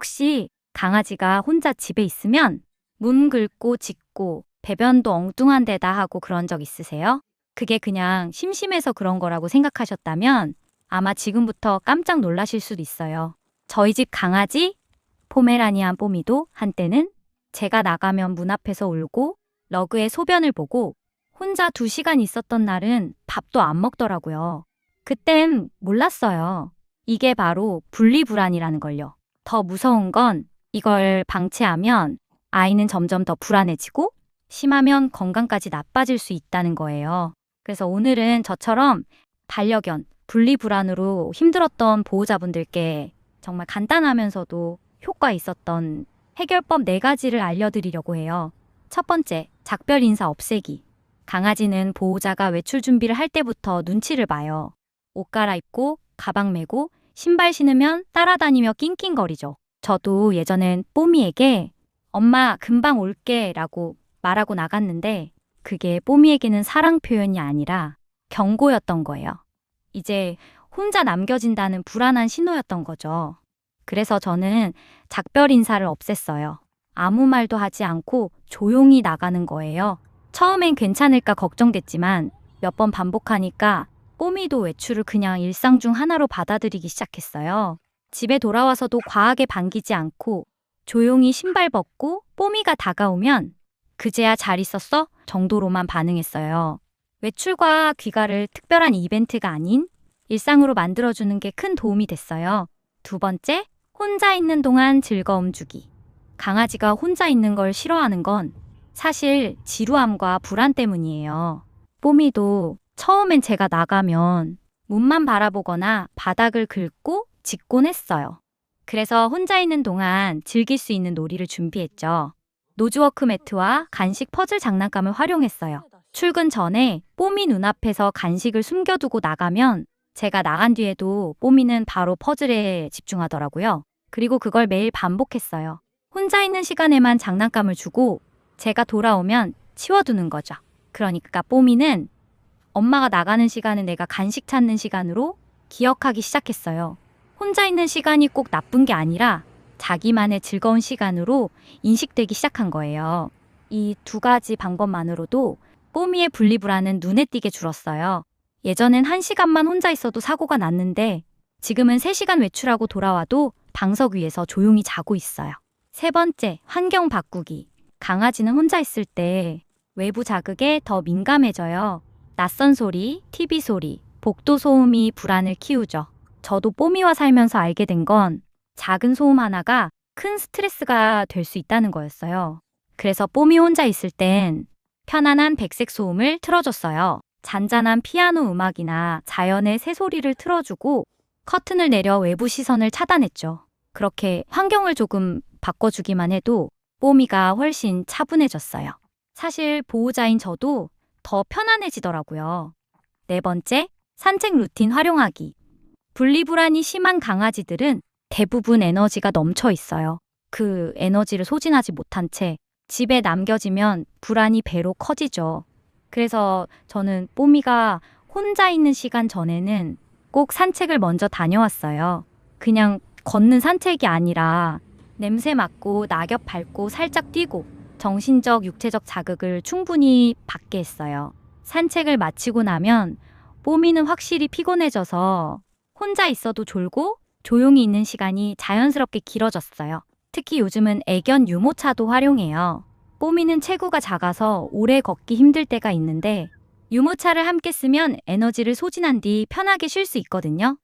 혹시 강아지가 혼자 집에 있으면 문 긁고 짖고 배변도 엉뚱한 데다 하고 그런 적 있으세요? 그게 그냥 심심해서 그런 거라고 생각하셨다면 아마 지금부터 깜짝 놀라실 수도 있어요. 저희 집 강아지 포메라니안 뽀미도 한때는 제가 나가면 문 앞에서 울고 러그에 소변을 보고 혼자 두 시간 있었던 날은 밥도 안 먹더라고요. 그땐 몰랐어요. 이게 바로 분리불안이라는 걸요. 더 무서운 건 이걸 방치하면 아이는 점점 더 불안해지고 심하면 건강까지 나빠질 수 있다는 거예요. 그래서 오늘은 저처럼 반려견, 분리불안으로 힘들었던 보호자분들께 정말 간단하면서도 효과 있었던 해결법 네 가지를 알려드리려고 해요. 첫 번째, 작별 인사 없애기. 강아지는 보호자가 외출 준비를 할 때부터 눈치를 봐요. 옷 갈아입고, 가방 메고, 신발 신으면 따라다니며 낑낑거리죠. 저도 예전엔 뽀미에게 엄마 금방 올게 라고 말하고 나갔는데 그게 뽀미에게는 사랑 표현이 아니라 경고였던 거예요. 이제 혼자 남겨진다는 불안한 신호였던 거죠. 그래서 저는 작별 인사를 없앴어요. 아무 말도 하지 않고 조용히 나가는 거예요. 처음엔 괜찮을까 걱정됐지만 몇 번 반복하니까 뽀미도 외출을 그냥 일상 중 하나로 받아들이기 시작했어요. 집에 돌아와서도 과하게 반기지 않고 조용히 신발 벗고 뽀미가 다가오면 그제야 잘 있었어? 정도로만 반응했어요. 외출과 귀가를 특별한 이벤트가 아닌 일상으로 만들어주는 게 큰 도움이 됐어요. 두 번째, 혼자 있는 동안 즐거움 주기. 강아지가 혼자 있는 걸 싫어하는 건 사실 지루함과 불안 때문이에요. 뽀미도 처음엔 제가 나가면 문만 바라보거나 바닥을 긁고 짖곤 했어요. 그래서 혼자 있는 동안 즐길 수 있는 놀이를 준비했죠. 노즈워크 매트와 간식 퍼즐 장난감을 활용했어요. 출근 전에 뽀미 눈앞에서 간식을 숨겨두고 나가면 제가 나간 뒤에도 뽀미는 바로 퍼즐에 집중하더라고요. 그리고 그걸 매일 반복했어요. 혼자 있는 시간에만 장난감을 주고 제가 돌아오면 치워두는 거죠. 그러니까 뽀미는 엄마가 나가는 시간은 내가 간식 찾는 시간으로 기억하기 시작했어요. 혼자 있는 시간이 꼭 나쁜 게 아니라 자기만의 즐거운 시간으로 인식되기 시작한 거예요. 이 두 가지 방법만으로도 뽀미의 분리불안은 눈에 띄게 줄었어요. 예전엔 한 시간만 혼자 있어도 사고가 났는데 지금은 3시간 외출하고 돌아와도 방석 위에서 조용히 자고 있어요. 세 번째, 환경 바꾸기. 강아지는 혼자 있을 때 외부 자극에 더 민감해져요. 낯선 소리, TV 소리, 복도 소음이 불안을 키우죠. 저도 뽀미와 살면서 알게 된 건 작은 소음 하나가 큰 스트레스가 될 수 있다는 거였어요. 그래서 뽀미 혼자 있을 땐 편안한 백색 소음을 틀어줬어요. 잔잔한 피아노 음악이나 자연의 새소리를 틀어주고 커튼을 내려 외부 시선을 차단했죠. 그렇게 환경을 조금 바꿔주기만 해도 뽀미가 훨씬 차분해졌어요. 사실 보호자인 저도 더 편안해지더라고요. 네 번째, 산책 루틴 활용하기. 분리불안이 심한 강아지들은 대부분 에너지가 넘쳐 있어요. 그 에너지를 소진하지 못한 채 집에 남겨지면 불안이 배로 커지죠. 그래서 저는 뽀미가 혼자 있는 시간 전에는 꼭 산책을 먼저 다녀왔어요. 그냥 걷는 산책이 아니라 냄새 맡고 낙엽 밟고 살짝 뛰고 정신적, 육체적 자극을 충분히 받게 했어요. 산책을 마치고 나면 뽀미는 확실히 피곤해져서 혼자 있어도 졸고 조용히 있는 시간이 자연스럽게 길어졌어요. 특히 요즘은 애견 유모차도 활용해요. 뽀미는 체구가 작아서 오래 걷기 힘들 때가 있는데 유모차를 함께 쓰면 에너지를 소진한 뒤 편하게 쉴 수 있거든요.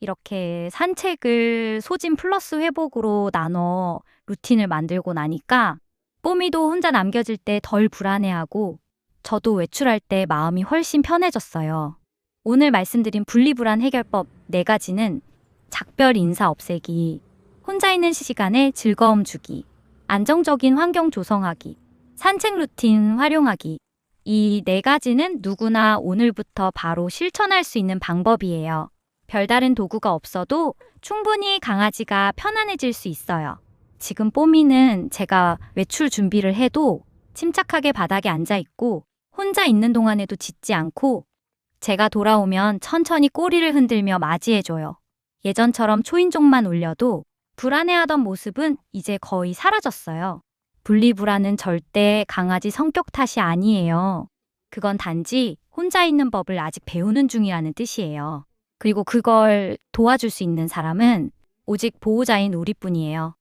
이렇게 산책을 소진 플러스 회복으로 나눠 루틴을 만들고 나니까 뽀미도 혼자 남겨질 때 덜 불안해하고 저도 외출할 때 마음이 훨씬 편해졌어요. 오늘 말씀드린 분리불안 해결법 4가지는 작별 인사 없애기, 혼자 있는 시간에 즐거움 주기, 안정적인 환경 조성하기, 산책 루틴 활용하기. 이네 가지는 누구나 오늘부터 바로 실천할 수 있는 방법이에요. 별다른 도구가 없어도 충분히 강아지가 편안해질 수 있어요. 지금 뽀미는 제가 외출 준비를 해도 침착하게 바닥에 앉아 있고 혼자 있는 동안에도 짖지 않고 제가 돌아오면 천천히 꼬리를 흔들며 맞이해줘요. 예전처럼 초인종만 울려도 불안해하던 모습은 이제 거의 사라졌어요. 분리불안은 절대 강아지 성격 탓이 아니에요. 그건 단지 혼자 있는 법을 아직 배우는 중이라는 뜻이에요. 그리고 그걸 도와줄 수 있는 사람은 오직 보호자인 우리뿐이에요.